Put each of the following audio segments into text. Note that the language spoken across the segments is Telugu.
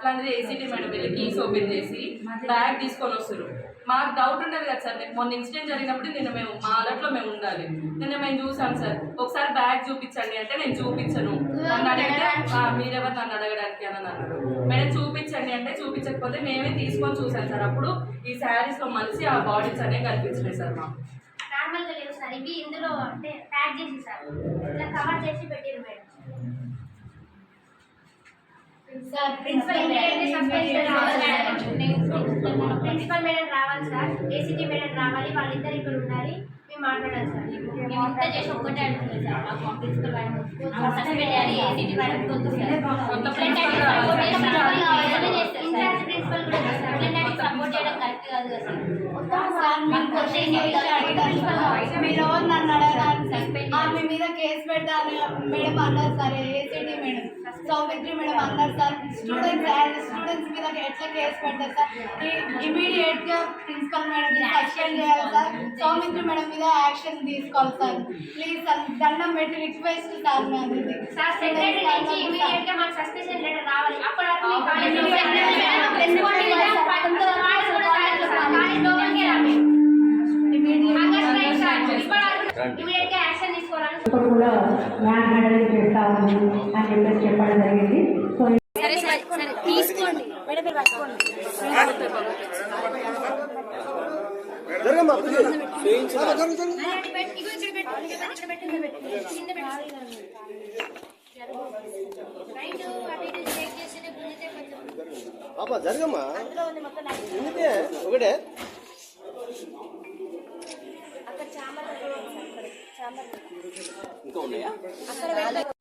అట్లాంటిది ఏసీటీ మేడం వెళ్ళి కీస్ ఓపెన్ చేసి బ్యాగ్ తీసుకొని వస్తారు మాకు డౌట్ ఉండదు కదా సార్ నేను మొన్న ఇన్సిడెంట్ జరిగినప్పుడు నిన్న మేము మా అలర్ట్లో మేము ఉండాలి. నిన్న మేము చూసాం సార్ ఒకసారి బ్యాగ్ చూపించండి అంటే నేను చూపించను. నన్ను అడిగితే మీరెవరు నన్ను అడగడానికి? అని అన్నాడు మేడం చూపించండి అంటే చూపించకపోతే మేమే తీసుకొని చూసాం సార్. అప్పుడు ఈ శారీస్లో మలిసి ఆ బాడీస్ అనేవి కనిపించినాయి సార్ మాకు. నార్మల్గా లేవు సార్. ఇవి ఇందులో అంటే ప్యాక్ చేసి సార్. ఇట్లా కవర్ చేసి పెట్టారు madam. Sir principal principal madam రావాలి సార్. ఏసీటీ మేడం రావాలి వాళ్ళిద్దరు ఇక్కడ ఉండాలి. మేము మాట్లాడాలి సార్. మేము ఇంత చేసి ఒక్కటే అడుగుతుంది సార్. మాకు మా ప్రిన్సిపల్ మేడం చేయాలి. ఏసీటీ మేడం ప్రిన్సిపల్ రావాలి. ఇన్ఛార్జ్ ప్రిన్సిపల్ కూడా సపోర్ట్ చేయడం కరెక్ట్ కాదు కదా సార్ మీరు నన్ను ఆమె మీద కేసు పెడతాను మేడం అన్నారు sir ACT madam Soumitri madam అన్నారు సార్ స్టూడెంట్స్ స్టూడెంట్స్ మీద ఎట్లా కేసు పెడతారు సార్ ఇమీడియట్గా ప్రిన్సిపల్ మేడం యాక్షన్ చేయాలి సార్ సౌమిత్రి మేడం మీద యాక్షన్ తీసుకోవాలి సార్ ప్లీజ్ సార్ దండం పెట్టి రిక్వెస్ట్ సార్ నాది ఇది. సార్ సెక్రటరీ నుంచి ఇమీడియట్గా మాకు సస్పెన్షన్ లెటర్ రావాలి అప్పటి వరకు మీ కాలేజ్ ఇమీడియట్ కూడా మ్యాన్ హ్యాండలింగ్ చేస్తా ఉంది అని చెప్పేసి చెప్పడం జరిగింది. సో తీసుకోండి. జరగమ్మా. ఎందుకే? ఒకటే? ఇంకా ఉన్నాయా?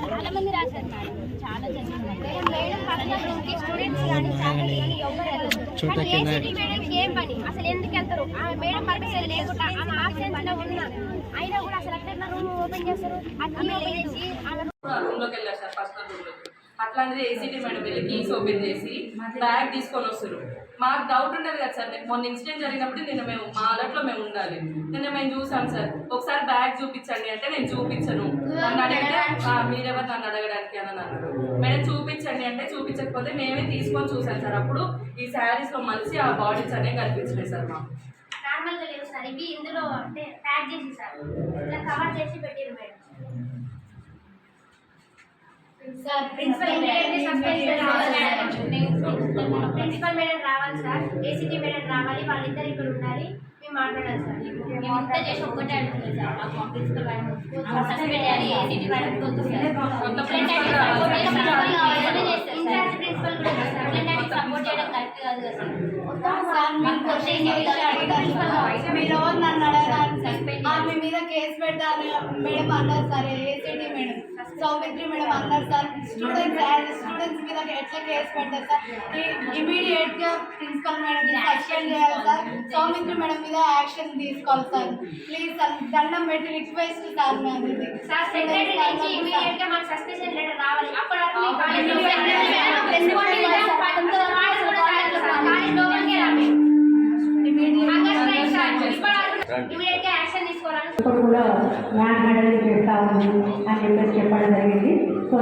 చాలా మంది రాశారు మేడం చాలా మేడం పర్సనల్ రూమ్కి స్టూడెంట్స్ కానీ ఫ్యాకల్టీ కానీ ఎవరు వెళ్ళదు కానీ ఏసీటీ మేడం ఏం పని? అసలు ఎందుకు వెళ్తారు? ఆ మేడం పర్మిషన్ లేకుండా ఆమె ఆబ్సెన్స్లో ఉన్నా అయినా కూడా అసలు అట్లా రూమ్ ఓపెన్ చేస్తారు? అన్ని ఓపెన్ చేసి ఆమె రూమ్లోకి వెళ్ళారు సార్ పర్సనల్ రూమ్లోకి. అట్లాంటిది ఏసీటీ మేడం వెళ్ళి కీస్ ఓపెన్ చేసి బ్యాగ్ తీసుకొని వస్తారు మాకు డౌట్ ఉండదు కదా సార్ మొన్న ఇన్సిడెంట్ జరిగినప్పుడు నిన్న మేము మా అలర్ట్లో మేము ఉండాలి. నిన్న మేము చూసాం సార్ ఒకసారి బ్యాగ్ చూపించండి అంటే నేను చూపించను. నన్ను అడిగితే మీరెవరు నన్ను అడగడానికి? అని అన్నాడు మేడం చూపించండి అంటే చూపించకపోతే మేమే తీసుకొని చూసాం సార్. అప్పుడు ఈ శారీస్లో మలిసి ఆ బాడీస్ అనేవి కనిపించినాయి సార్ మాకు. నార్మల్గా లేవు సార్ ఇవి ఇందులో అంటే ప్యాక్ చేసి సార్. ఇట్లా కవర్ చేసి పెట్టారు మేడం. ప్రిన్సిపల్ రావాలి మేడం ప్రిన్సిపల్ మేడం రావాలి సార్ ఏసీటీ మేడం రావాలి వాళ్ళిద్దరు ఇక్కడ ఉండాలి మేము మాట్లాడాలి సార్ మేము ఇంత చేసి ఒక్కటే అడుగుతుంది సార్ మాకు principal madam ACT madam sir principal. Incharge principal కూడా సార్ సపోర్ట్ చేయడం కరెక్ట్ కాదు కదా సార్ సార్ మీకు క్వశ్చన్ చేసి అడిగాను మీరు ఎవరు నన్ను అడగడానికి ఆమె మీద కేసు పెడతాను మేడం అన్నారు sir ACT madam Soumitri madam అన్నారు సార్ స్టూడెంట్స్ స్టూడెంట్స్ మీద ఎట్లా కేసు పెడతారు సార్ ఇమీడియట్గా ప్రిన్సిపల్ మేడం సస్పెండ్ చేయాలి సార్ సౌమిత్రి మేడం మీద యాక్షన్ తీసుకోవాలి సార్ ప్లీజ్ సార్ దండం పెట్టి రిక్వెస్ట్ సార్ నాది సార్ సెక్రటరీ నుంచి ఇమీడియట్గా మాకు సస్పెన్షన్ లెటర్ రావాలి అప్పటి వరకు మీ కాలేజ్ ఇమీడియట్గా యాక్షన్ తీసుకోవాలని ఇప్పుడు కూడా ల్యాండ్ హ్యాండలింగ్ చేస్తా ఉంది అని చెప్పేసి చెప్పడం జరిగింది. సో